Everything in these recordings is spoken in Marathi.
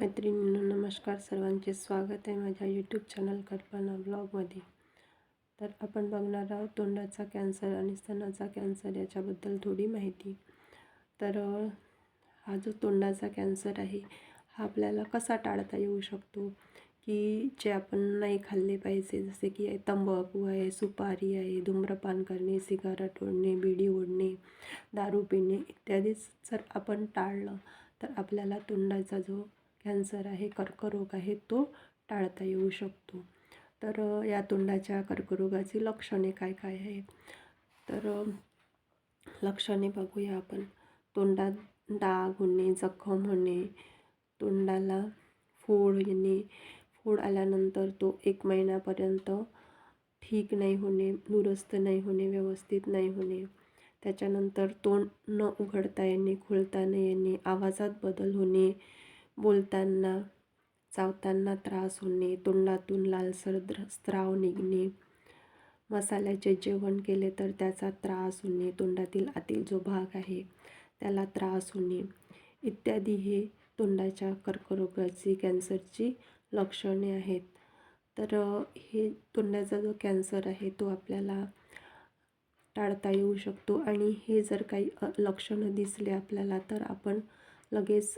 मैत्रिणींनो नमस्कार. सर्वांचे स्वागत आहे माझ्या यूट्यूब चॅनल कल्पना ब्लॉगमध्ये तर आपण बघणार आहोत तोंडाचा कॅन्सर आणि स्तनाचा कॅन्सर याच्याबद्दल थोडी माहिती. तर हा जो तोंडाचा कॅन्सर आहे हा आपल्याला कसा टाळता येऊ शकतो? की जे आपण नाही खाल्ले पाहिजे जसे की तंबाखू आहे सुपारी आहे धूम्रपान करणे सिगारेट ओढणे बिडी ओढणे दारू पिणे इत्यादी जर आपण टाळलं तर आपल्याला तोंडाचा जो कॅन्सर आहे कर्करोग आहे तो टाळता येऊ शकतो. तर या तोंडाच्या कर्करोगाची लक्षणे काय काय आहे तर लक्षणे बघूया आपण. तोंडात डाग होणे जखम होणे तोंडाला फोड येणे. फोड आल्यानंतर तो एक महिन्यापर्यंत ठीक नाही होणे दुरुस्त नाही होणे व्यवस्थित नाही होणे. त्याच्यानंतर तोंड न उघडता येणे खोलता न येणे आवाजात बदल होणे बोलताना चावताना त्रास होणे तोंडातून लालसर द्र स्त्राव निघणे मसाल्याचे जेवण केले तर त्याचा त्रास होणे तोंडातील आतील जो भाग आहे त्याला त्रास होणे इत्यादी हे तोंडाच्या कर्करोगाची कॅन्सरची लक्षणे आहेत. तर हे तोंडाचा जो कॅन्सर आहे तो आपल्याला टाळता येऊ शकतो आणि हे जर काही लक्षणं दिसले आपल्याला तर आपण लगेच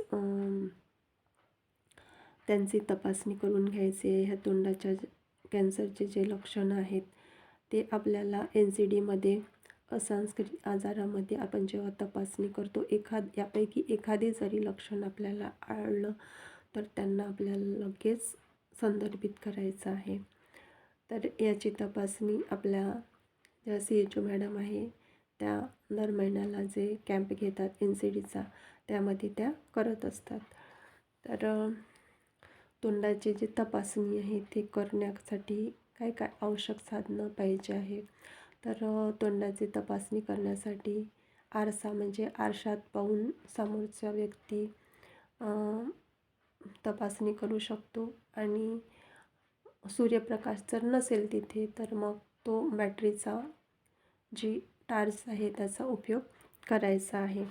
त्यांची तपासणी करून घ्यायची. आहे ह्या तोंडाच्या कॅन्सरचे जे लक्षणं आहेत ते आपल्याला एन सी डीमध्ये असंस्कृत आजारामध्ये आपण जेव्हा तपासणी करतो एखाद यापैकी एखादे जरी लक्षण आपल्याला आढळलं तर त्यांना आपल्याला लगेच संदर्भित करायचं आहे. तर याची तपासणी आपल्या ज्या सी एच ओ मॅडम आहे त्या दर महिन्याला जे कॅम्प घेतात एन सी डीचा त्यामध्ये त्या करत असतात. तर तोंडाची जी तपासणी आहे ते करण्यासाठी काय काय आवश्यक साधनं पाहिजे आहे? तर तोंडाची तपासणी करण्यासाठी आरसा म्हणजे आरशात पाहून समोरचा व्यक्ती तपासणी करू शकतो आणि सूर्यप्रकाश जर नसेल तिथे तर मग तो बॅटरीचा जी टार्च आहे त्याचा उपयोग करायचा आहे.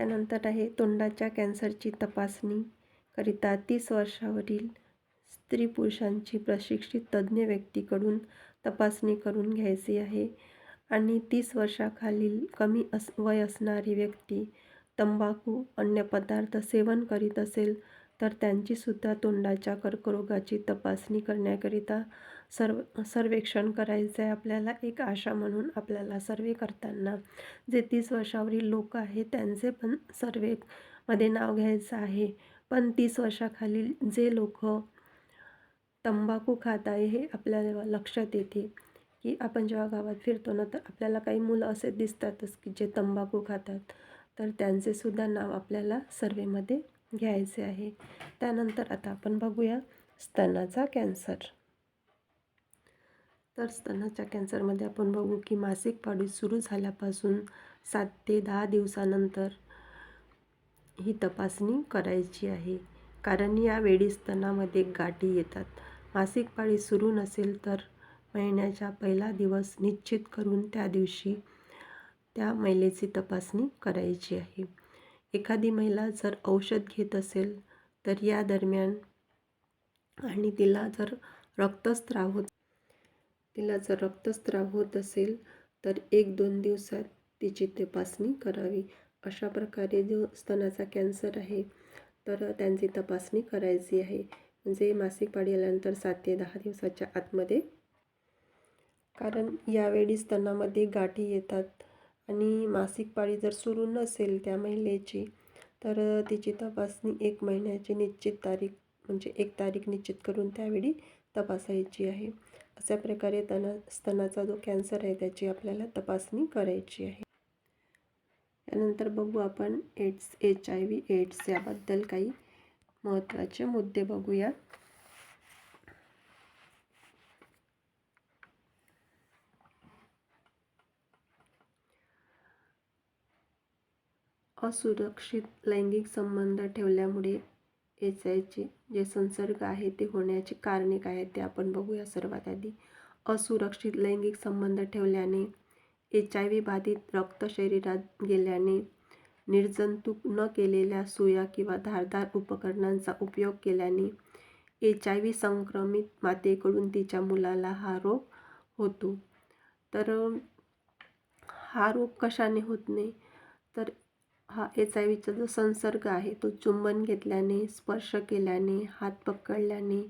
त्यानंतर आहे तोंडाच्या कॅन्सरची तपासणी करिता तीस वर्षावरील स्त्री पुरुषांची प्रशिक्षित तज्ज्ञ व्यक्तीकडून तपासणी करून घ्यायची आहे. आणि तीस वर्षाखालील कमी अस वय असणारी व्यक्ती तंबाखू अन्य पदार्थ सेवन करीत असेल तर त्यांचीसुद्धा तोंडाच्या कर्करोगाची तपासणी करण्याकरिता सर्व सर्वेक्षण करायचं आहे आपल्याला एक आशा म्हणून आपल्याला सर्वे करताना जे तीस वर्षावरील लोक आहेत त्यांचे पण सर्वेमध्ये नाव घ्यायचं आहे. पण तीस वर्षाखालील जे लोक तंबाखू खात आहे हे आपल्याला लक्षात येते की आपण जेव्हा गावात फिरतो ना तर आपल्याला काही मुलं असे दिसतातच की जे तंबाखू खातात. तर त्यांचेसुद्धा नाव आपल्याला सर्वेमध्ये घ्यायचे आहे. त्यानंतर आता आपण बघूया स्तनाचा कॅन्सर. तर स्तनाच्या कॅन्सरमध्ये आपण बघू की मासिक पाळी सुरू झाल्यापासून सात ते दहा दिवसानंतर ही तपासणी करायची आहे. कारण यावेळी स्तनामध्ये गाठी येतात. मासिक पाळी सुरू नसेल तर महिन्याच्या पहिला दिवस निश्चित करून त्या दिवशी त्या महिलेची तपासणी करायची आहे. एखादी महिला जर औषध घेत असेल तर या दरम्यान आणि तिला जर रक्तस्राव होत तिला जर रक्तस्राव होत असेल तर एक दोन दिवसात तिची तपासणी करावी. अशा प्रकारे जो स्तनाचा कॅन्सर आहे तर त्यांची तपासणी करायची आहे. म्हणजे मासिक पाळी आल्यानंतर सात ते दहा दिवसाच्या आतमध्ये. कारण यावेळी स्तनामध्ये गाठी येतात. आणि मासिक पाळी जर सुरू नसेल त्या महिलेची तर तिची तपासणी एक महिन्याची निश्चित तारीख म्हणजे एक तारीख निश्चित करून त्यावेळी तपासायची आहे. अशा प्रकारे तना स्तनाचा जो कॅन्सर आहे त्याची आपल्याला तपासणी करायची आहे. यानंतर बघू आपण AIDS H I V AIDS याबद्दल काही महत्त्वाचे मुद्दे बघूया. असुरक्षित लैंगिक संबंध ठेवल्यामुळे एच आयचे जे संसर्ग आहे ते होण्याची कारणे काय आहेत ते आपण बघूया सर्वात आधी. असुरक्षित लैंगिक संबंध ठेवल्याने एच आय व्ही बाधित रक्त शरीरात गेल्याने निर्जंतुक न केलेल्या सुया किंवा धारदार उपकरणांचा उपयोग केल्याने एच आय व्ही संक्रमित मातेकडून तिच्या मुलाला हा रोग होतो. तर हा रोग कशाने होत नाही? तर हा एच आय व्हीचा जो संसर्ग आहे तो चुंबन घेतल्याने स्पर्श केल्याने हात पकडल्याने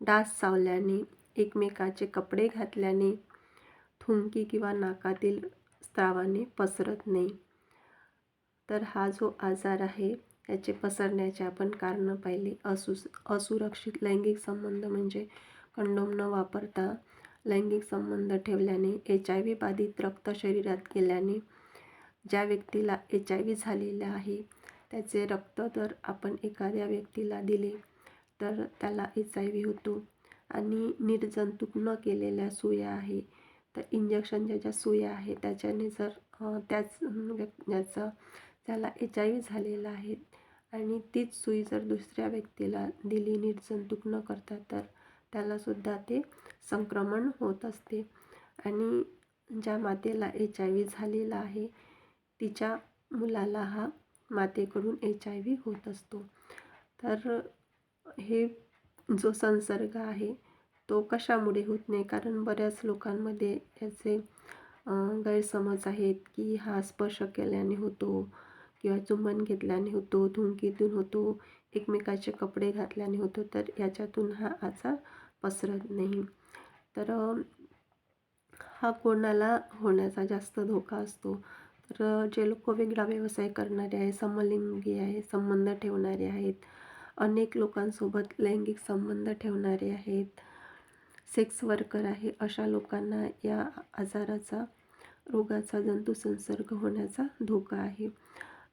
डास चावल्याने एकमेकाचे कपडे घातल्याने थुंकी किंवा नाकातील स्त्रावाने पसरत नाही. तर हा जो आजार आहे त्याचे पसरण्याचे आपण कारणं पाहिले. असु असुरक्षित लैंगिक संबंध म्हणजे कंडोम न वापरता लैंगिक संबंध ठेवल्याने एच आय व्ही बाधित रक्त शरीरात गेल्याने ज्या व्यक्तीला एच आय व्ही झालेला आहे त्याचे रक्त जर आपण एखाद्या व्यक्तीला दिले तर त्याला एच आय व्ही होतो. आणि निर्जंतुक न केलेल्या सुया आहे तर इंजेक्शनच्या ज्या सुया आहे त्याच्याने जर त्याच ज्याचं त्याला एच आय व्ही झालेला आहे आणि तीच सुई जर दुसऱ्या व्यक्तीला दिली निर्जंतुक न करता तर त्यालासुद्धा ते संक्रमण होत असते. आणि ज्या मातेला एच आय व्ही झालेला आहे तिच्या मुलाला हा मातेकडून एच आय व्ही होत असतो. तर हे जो संसर्ग आहे तो कशामुळे होत नाही? कारण बऱ्याच लोकांमध्ये याचे गैरसमज आहेत की हा स्पर्श केल्याने होतो किंवा चुंबन घेतल्याने होतो धुंकीतून होतो एकमेकाचे कपडे घातल्याने होतो तर याच्यातून हा आजार पसरत नाही. तर हा कोणाला होण्याचा जास्त धोका असतो? तर जे लोक वेगळा व्यवसाय करणारे आहे समलिंगी आहे संबंध ठेवणारे आहेत अनेक लोकांसोबत लैंगिक संबंध ठेवणारे आहेत सेक्स वर्कर आहे अशा लोकांना या आजाराचा रोगाचा जंतुसंसर्ग होण्याचा धोका आहे.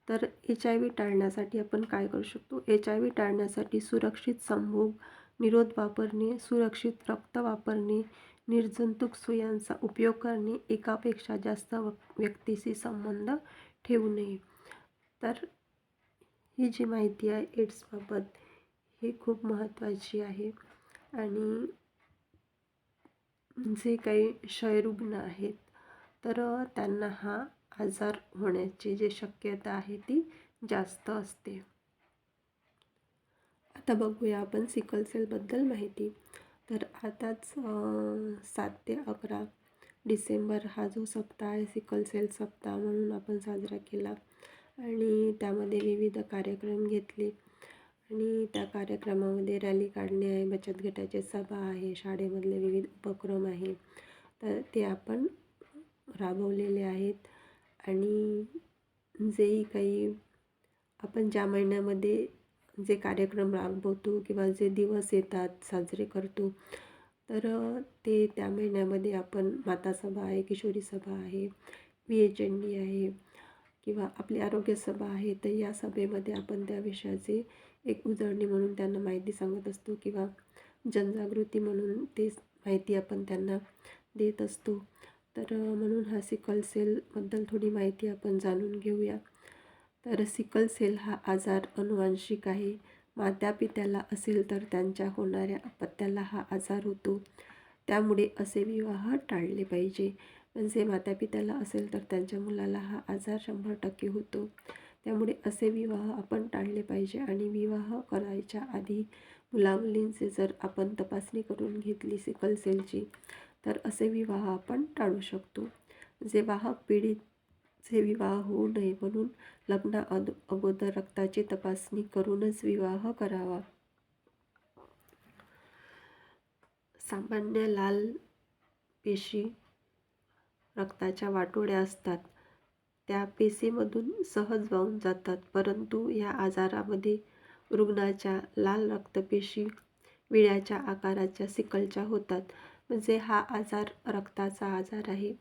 तर एच आय व्ही टाळण्यासाठी आपण काय करू शकतो? एच आय व्ही टाळण्यासाठी सुरक्षित संभोग निरोध वापरणे सुरक्षित रक्त वापरणे निर्जंतुक सुयांचा उपयोग करणे एकापेक्षा जास्त व्यक्तीशी संबंध ठेवू नये. तर ही जी माहिती आहे एड्सबाबत ही खूप महत्त्वाची आहे. आणि जे काही क्षयरुग्ण आहेत तर त्यांना हा आजार होण्याची जी शक्यता आहे ती जास्त असते. आता बघूया आपण सिकल सेलबद्दल माहिती. तर आताच सात ते अकरा डिसेंबर हा जो सप्ताह आहे सिकल सेल सप्ताह म्हणून आपण साजरा केला. आणि त्यामध्ये विविध कार्यक्रम घेतले. आणि त्या कार्यक्रमामध्ये रॅली काढणे आहे बचत गटाचे सभा आहे शाळेमधले विविध उपक्रम आहे. तर ते आपण राबवलेले आहेत. आणि जेही काही आपण ज्या महिन्यामध्ये जे कार्यक्रम राबवतो किंवा जे दिवस येतात साजरे करतो तर ते त्या महिन्यामध्ये आपण माता सभा आहे किशोरी सभा आहे व्ही एच एन डी आहे किंवा आपली आरोग्य सभा आहे तर या सभेमध्ये आपण त्या विषयाचे एक उजळणी म्हणून त्यांना माहिती सांगत असतो किंवा जनजागृती म्हणून ते माहिती आपण त्यांना देत असतो. तर म्हणून हा सिकल सेलबद्दल थोडी माहिती आपण जाणून घेऊया. तर सिकल सेल हा आजार अनुवांशिक आहे. मातापित्याला असेल तर त्यांच्या होणाऱ्या अपत्याला हा आजार होतो. त्यामुळे असे विवाह टाळले पाहिजे. म्हणजे मातापित्याला असेल तर त्यांच्या मुलाला हा आजार शंभर टक्के होतो. त्यामुळे असे विवाह आपण टाळले पाहिजे आणि विवाह करायच्या आधी मुलामुलींचे जर आपण तपासणी करून घेतली सिकल सेलची तर असे विवाह आपण टाळू शकतो. जे वाहक चे विवाह होऊ नये म्हणून लग्ना अद अगोदर रक्ताची तपासणी करूनच विवाह करावा. सामान्य लाल पेशी रक्ताच्या वाटोळ्या असतात. त्या पेशीमधून सहज वाहून जातात परंतु या आजारामध्ये रुग्णाच्या लाल रक्तपेशी विळ्याच्या आकाराच्या सिकलच्या होतात. म्हणजे हा आजार रक्ताचा आजार आहे.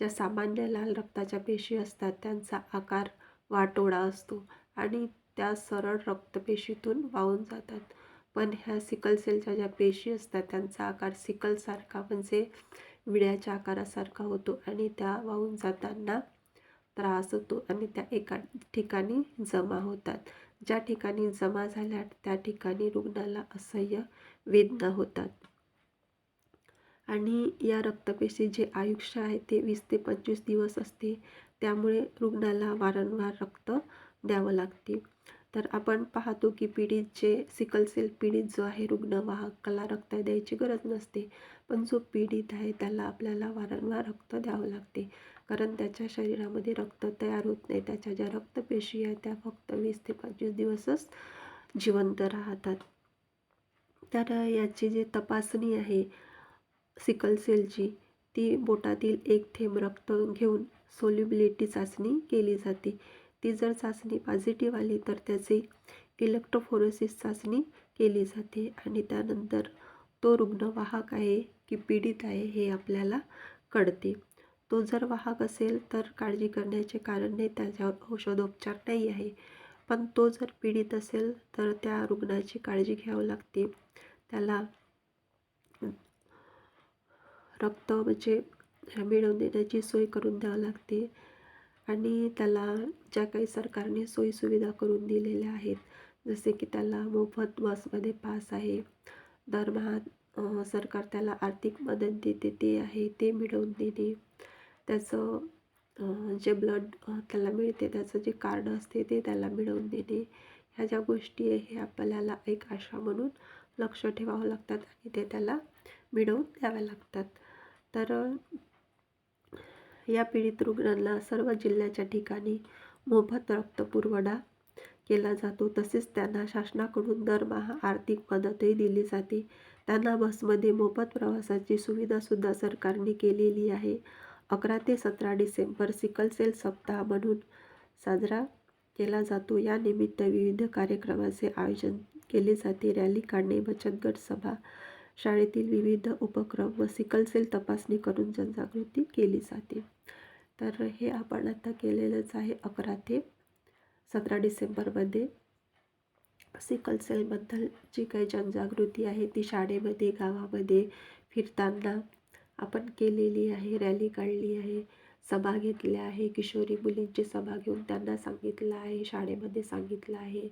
ज्या सामान्य लाल रक्ताच्या पेशी असतात त्यांचा आकार वाटोळा असतो आणि त्या सरळ रक्तपेशीतून वाहून जातात. पण ह्या सिकल सेलच्या ज्या पेशी असतात त्यांचा आकार सिकलसारखा म्हणजे विड्याच्या आकारासारखा होतो आणि त्या वाहून जाताना त्रास होतो आणि त्या एका ठिकाणी जमा होतात. ज्या ठिकाणी जमा झाल्या त्या ठिकाणी रुग्णाला असह्य वेदना होतात. आणि या रक्तपेशी जे आयुष्य आहे ते वीस ते पंचवीस दिवस असते. त्यामुळे रुग्णाला वारंवार रक्त द्यावं लागते. तर आपण पाहतो की पीडित जे सिकल सेल पीडित जो आहे रुग्ण वाहकाला रक्त द्यायची गरज नसते. पण जो पीडित आहे त्याला आपल्याला वारंवार रक्त द्यावं लागते. कारण त्याच्या शरीरामध्ये रक्त तयार होत नाही. त्याच्या ज्या रक्तपेशी आहेत त्या फक्त वीस ते पंचवीस दिवसच जिवंत राहतात. तर याची जी तपासणी आहे सिकल सेलची ती बोटातील एक थेंब रक्त घेऊन सोल्युबिलिटी चाचणी केली जाते. ती जर चाचणी पॉझिटिव्ह आली तर त्याची इलेक्ट्रोफोरेसिस चाचणी केली जाते आणि त्यानंतर तो रुग्ण वाहक आहे की पीडित आहे हे आपल्याला कळते. तो जर वाहक असेल तर काळजी करण्याचे कारण नाही त्याच्यावर औषधोपचार नाही आहे. पण तो जर पीडित असेल तर त्या रुग्णाची काळजी घ्यावी लागते. त्याला रक्त म्हणजे मिळवून देण्याची सोय करून द्यावी लागते. आणि त्याला ज्या काही सरकारने सोयीसुविधा करून दिलेल्या आहेत जसे की त्याला मोफत बसमध्ये पास आहे दरमहा सरकार त्याला आर्थिक मदत देते ते आहे ते मिळवून देणे. त्याचं जे ब्लड त्याला मिळते त्याचं जे कार्ड असते ते त्याला मिळवून देणे. ह्या ज्या गोष्टी आहे हे आपल्याला एक आशा म्हणून लक्ष ठेवावं लागतात आणि ते त्याला मिळवून द्याव्या लागतात. तर या पीडित रुग्णांना सर्व जिल्ह्याच्या ठिकाणी मोफत रक्तपुरवठा केला जातो. तसेच त्यांना शासनाकडून दरमहा आर्थिक मदतही दिली जाते. त्यांना बसमध्ये मोफत प्रवासाची सुविधासुद्धा सरकारने केलेली आहे. अकरा ते सतरा डिसेंबर सिकल सेल सप्ताह म्हणून साजरा केला जातो. या निमित्त विविध कार्यक्रमाचे आयोजन केले जाते. रॅली काढणे बचत गट सभा शाळेतील विविध उपक्रम व सिकल सेल तपासणी करून जनजागृती केली जाते. तर हे आपण आता केलेलंच आहे अकरा ते सतरा डिसेंबरमध्ये. सिकल सेलबद्दल जी काही जनजागृती आहे ती शाळेमध्ये गावामध्ये फिरताना आपण केलेली आहे रॅली काढली आहे सभा घेतल्या आहे. किशोरी मुलींची सभा घेऊन त्यांना सांगितलं आहे शाळेमध्ये सांगितलं आहे.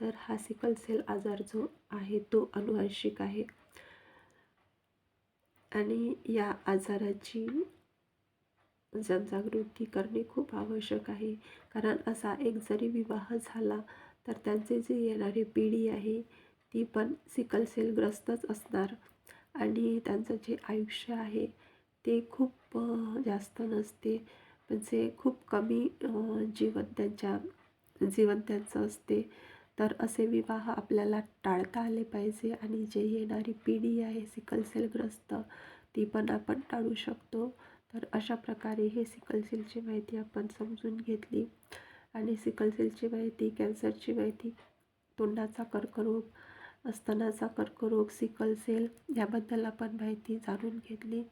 तर हा सिकल सेल आजार जो आहे तो अनुवांशिक आहे. आणि या आजाराची जनजागृती करणे खूप आवश्यक आहे. कारण असा एक जरी विवाह झाला तर त्यांचे जे येणारी पिढी आहे ती पण सिकलसेलग्रस्तच असणार. आणि त्यांचं जे आयुष्य आहे ते खूप जास्त नसते. म्हणजे खूप कमी जीवन त्यांच्या जीवन त्यांचं असते. तर असे विवाह आपल्याला टाळता आले पाहिजे आणि जे येणारी पिढी आहे सिकल सेलग्रस्त ती पण आपण टाळू शकतो. तर अशा प्रकारे हे सिकलसेलची माहिती आपण समजून घेतली. आणि सिकलसेलची माहिती कॅन्सरची माहिती तोंडाचा कर्करोग स्तनाचा कर्करोग सिकलसेल याबद्दल आपण माहिती जाणून घेतली.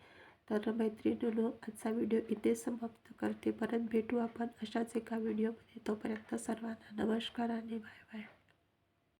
तर मैत्रिणीनो आजचा व्हिडिओ इथे समाप्त करते. परत भेटू आपण अशाच एका व्हिडिओमध्ये. तोपर्यंत सर्वांना नमस्कार आणि बाय बाय.